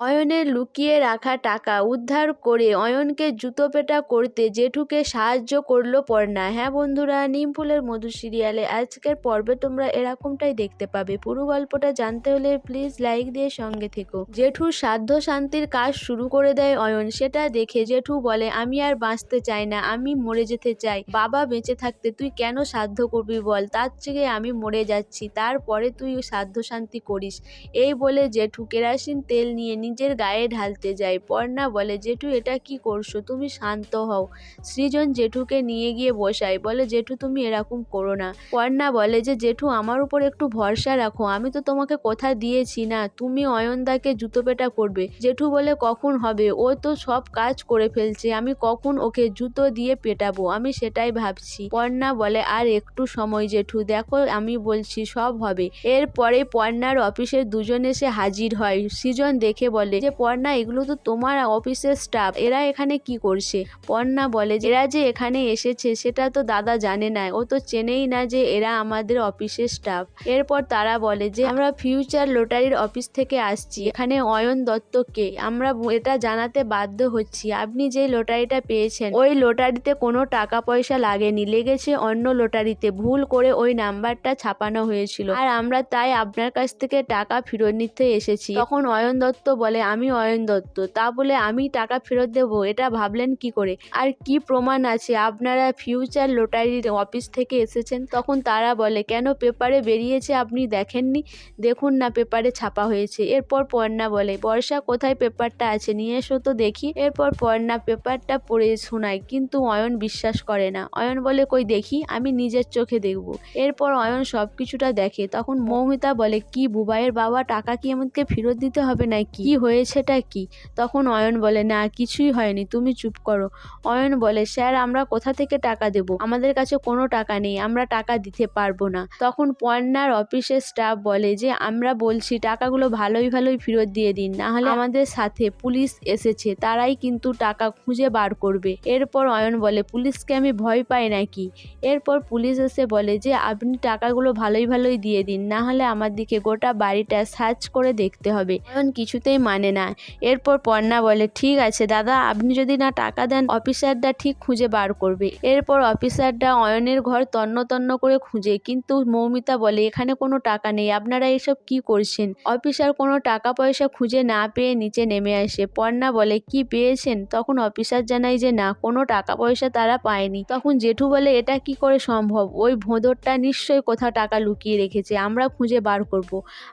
অয়নের লুকিয়ে রাখা টাকা উদ্ধার করে অয়নকে জুতোপেটা করতে জেঠুকে সাহায্য করল পর্ণা। হ্যাঁ বন্ধুরা, নিমফুলের মধু সিরিয়ালে আজকের পর্বে তোমরা এরকমটাই দেখতে পাবে। পুরো গল্পটা জানতে হলে প্লিজ লাইক দিয়ে সঙ্গে থেকো। জেঠুর সাধ্য শান্তির কাজ শুরু করে দেয় অয়ন। সেটা দেখে জেঠু বলে, আমি আর বাঁচতে চাই না, আমি মরে যেতে চাই। বাবা বেঁচে থাকতে তুই কেন সাধ্য করবি বল? তার থেকে আমি মরে যাচ্ছি, তারপরে তুই সাধ্য শান্তি করিস। এই বলে জেঠু কেরাসিন তেল নিয়ে নিজের গায়ে ঢালতে যায় পর্ণা বলে, জেঠু, এটা কি করছ? তুমি শান্ত হও সৃজন জেঠুকে নিয়ে গিয়ে বসায়। বলে, জেঠু, তুমি এরকম করো না পর্ণা বলে যে, জেঠু, আমার উপর একটু ভরসা রাখো। আমি তো তোমাকে কথা দিয়েছি না। তুমি অয়নদাকে জুতো পেটা করবে জেঠু বলে, কখন হবে? ও তো সব কাজ করে ফেলছে। আমি কখন ওকে জুতো দিয়ে পেটাবো? আমি সেটাই ভাবছি পর্ণা বলে, আর একটু সময় জেঠু। দেখো, আমি বলছি সব হবে। এরপরে পর্ণার অফিসের দুজন এসে হাজির হয়। সৃজন দেখে বলে যে, পর্ণা, এগুলো তো তোমার অফিসের স্টাফ এরা এখানে কি করছে? পর্ণা বলে যে, এরা যে এখানে এসেছে, সেটা তো দাদা জানে না, ও তো চেনেই না যে এরা আমাদের অফিসের স্টাফ এরপর তারা বলে যে, আমরা ফিউচার লটারির অফিস থেকে আসছি, এখানে অয়ন দত্তকে, আমরা এটা জানাতে বাধ্য হচ্ছি, আপনি যে লটারিটা পেয়েছেন, ওই লটারিতে কোনো টাকা পয়সা লাগেনি, লেগেছে অন্য লটারিতে ভুল করে ওই নাম্বারটা ছাপানো হয়েছিল, আর আমরা তাই আপনার কাছ থেকে টাকা ফেরত নিতে এসেছি। তখন অয়ন দত্ত বলে আমি অয়ন দত্ত। তা বলে আমি টাকা ফেরত দেবো? এটা ভাবলেন কি করে? আর কি প্রমাণ আছে? আপনারা ফিউচার লটারির অফিস থেকে এসেছেন, তখন তারা বলে, কেন পেপারে বেরিয়েছে আপনি দেখেননি? দেখুন না, পেপারে ছাপা হয়েছে। এরপর পর্ণা বলে, বর্ষা, কোথায় পেপারটা আছে? নিয়ে এসো তো দেখি। এরপর পর্ণা, পেপারটা পড়ে শোনায় কিন্তু অয়ন বিশ্বাস করে না। অয়ন বলে, কই দেখি, আমি নিজের চোখে দেখব। এরপর অয়ন সব কিছুটা দেখে, তখন মৌমিতা বলে, কি বুবাইয়ের বাবা, টাকা কি আমাকে ফেরত দিতে হবে না কি হয়েছেটা কি? তখন অয়ন বলে, না, কিছুই হয়নি, তুমি চুপ করো। অয়ন বলে, স্যার, আমরা কোথা থেকে টাকা দেব? আমাদের কাছে কোনো টাকা নেই, আমরা টাকা দিতে পারব না। তখন পর্ণার অফিসের স্টাফ বলে যে, আমরা বলছি, টাকাগুলো ভালোই ভালোই ফেরত দিয়ে দিন, না হলে আমাদের সাথে পুলিশ এসেছে, তারাই কিন্তু টাকা খুঁজে বার করবে। এরপর অয়ন বলে, পুলিশকে আমি ভয় পাই নাকি? এরপর পুলিশ এসে বলে যে, আপনি টাকাগুলো ভালোই ভালোই দিয়ে দিন, না হলে আমার দিকে গোটা বাড়িটা সার্চ করে দেখতে হবে। অয়ন কিছুতেই মানে না। এরপর পর্ণা বলে, ঠিক আছে দাদা, আপনি যদি না টাকা দেন, অফিসারটা ঠিক খুঁজে বার করবে। এরপর অফিসারটা অয়নের ঘর তন্ন তন্ন করে খুঁজে, কিন্তু মৌমিতা বলে, এখানে কোনো টাকা নেই, আপনারা এসব কি করছেন? অফিসার কোনো টাকা পয়সা খুঁজে না পেয়ে নিচে নেমে আসে। পর্ণা বলে, কি পেয়েছেন? তখন অফিসার জানায় যে, না, কোনো টাকা পয়সা তারা পায়নি। তখন জেঠু বলে, এটা কি করে সম্ভব? ওই ভোঁদরটা নিশ্চয়ই কোথাও টাকা লুকিয়ে রেখেছে, আমরা খুঁজে বার করব।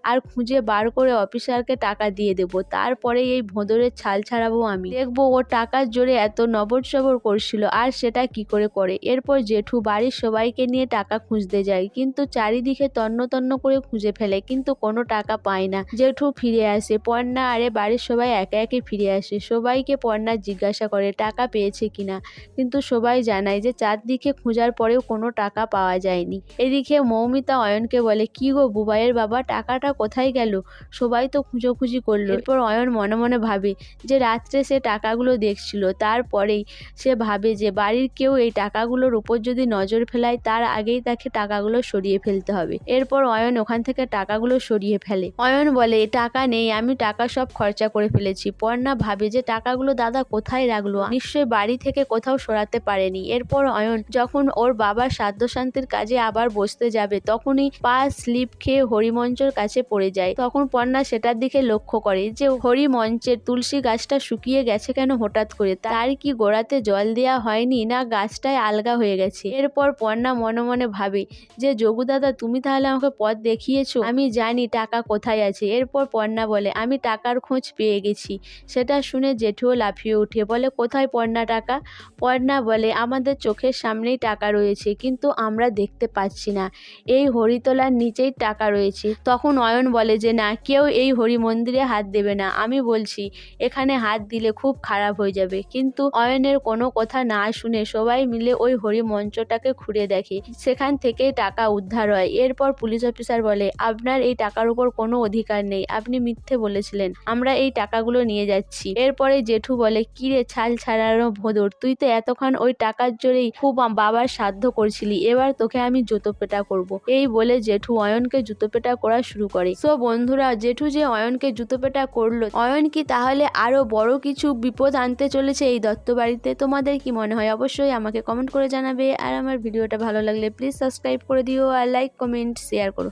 আর খুঁজে বার করে অফিসারকে টাকা দিয়ে দেব। তারপরে এই ভোঁদরের ছাল ছাড়াবো আমি। দেখব ও টাকার জোরে এত নবর সবর করছিল, আর সেটা কি করে করে? এরপর জেঠু বাড়ির সবাইকে নিয়ে টাকা খুঁজতে যায়, কিন্তু চারিদিকে তন্ন তন্ন করে খুঁজে ফেলে, কিন্তু কোনো টাকা পায় না। জেঠু ফিরে আসে, পর্ণা আরে বাড়ির সবাই একে একে ফিরে আসে, সবাইকে পর্ণা জিজ্ঞাসা করে, টাকা পেয়েছে কিনা? কিন্তু সবাই জানায় যে চারদিকে খোঁজার পরেও কোনো টাকা পাওয়া যায়নি। এদিকে মৌমিতা অয়নকে বলে, কি গো বুবাইয়ের বাবা, টাকাটা কোথায় গেল? সবাই তো খুঁজোখুঁজি করল। এরপর অয়ন মনে মনে ভাবে যে রাত্রে সে টাকাগুলো দেখছিল, তারপরেই সে ভাবে যে বাড়ির কেউ এই টাকাগুলোর উপর যদি নজর ফেলায়, তার আগেই তাকে টাকাগুলো সরিয়ে ফেলতে হবে। এরপর অয়ন ওখান থেকে টাকাগুলো সরিয়ে ফেলে। অয়ন বলে, টাকা নেই, আমি টাকা সব খরচা করে ফেলেছি। পর্ণা ভাবে যে, টাকাগুলো দাদা কোথায় রাখল? নিশ্চয়ই বাড়ি থেকে কোথাও সরাতে পারেনি। এরপর অয়ন, যখন ওর বাবার শান্তির কাজে আবার বসতে যাবে, তখনই পা স্লিপ খেয়ে হরিমঞ্চর কাছে পড়ে যায়। তখন পর্ণা সেটার দিকে লক্ষ্য করে যে হরিমঞ্চের তুলসী গাছটা শুকিয়ে গেছে কেন হঠাৎ করে? তার কি গোড়াতে জল দেওয়া হয়নি না গাছটায় আলগা হয়ে গেছে? এরপর পর্ণা মনে মনে ভাবে, যে যোগু দাদা তুমি তাহলে আমাকে পথ দেখিয়েছো? আমি জানি টাকা কোথায় আছে। এরপর পর্ণা বলে, আমি টাকার খোঁজ পেয়ে গেছি। সেটা শুনে জেঠুও লাফিয়ে উঠে বলে, কোথায় পর্ণা টাকা? পর্ণা বলে, আমাদের চোখের সামনেই টাকা রয়েছে, কিন্তু আমরা দেখতে পাচ্ছি না। এই হরিতলার নিচেই টাকা রয়েছে। তখন অয়ন বলে, যে না, কেউ এই হরি মন্দিরে হাত দেবে না। আমি বলছি, এখানে হাত দিলে খুব খারাপ হয়ে যাবে। কিন্তু অয়নের কোনো কথা না শুনে সবাই মিলে ওই হরি মঞ্চটাকে খুঁড়ে দেখে। সেখান থেকেই টাকা উদ্ধার হয়। এরপর পুলিশ অফিসার বলে, আপনার এই টাকার উপর কোনো অধিকার নেই। আপনি মিথ্যে বলেছিলেন। আমরা এই টাকাগুলো নিয়ে যাচ্ছি। এরপরে জেঠু বলে কিরে ছাল ছাড়ানো ভোদর? তুই তো এতক্ষণ ওই টাকার জোরেই খুব বাবার সাধ্য করছিলি। এবার তোকে আমি জুতো পেটা করব। এই বলে জেঠু অয়নকে জুতো পেটা করা শুরু করে। সো বন্ধুরা, জেঠু যে অয়নকে জুতো পেটা করল। অয়ন কি তাহলে আরও বড় কিছু বিপদ আনতে চলেছে এই দত্ত বাড়িতে? তোমাদের কি মনে হয়? অবশ্যই আমাকে কমেন্ট করে জানাবে। আর আমার ভিডিওটা ভালো লাগলে প্লিজ সাবস্ক্রাইব করে দিও আর লাইক কমেন্ট শেয়ার করো।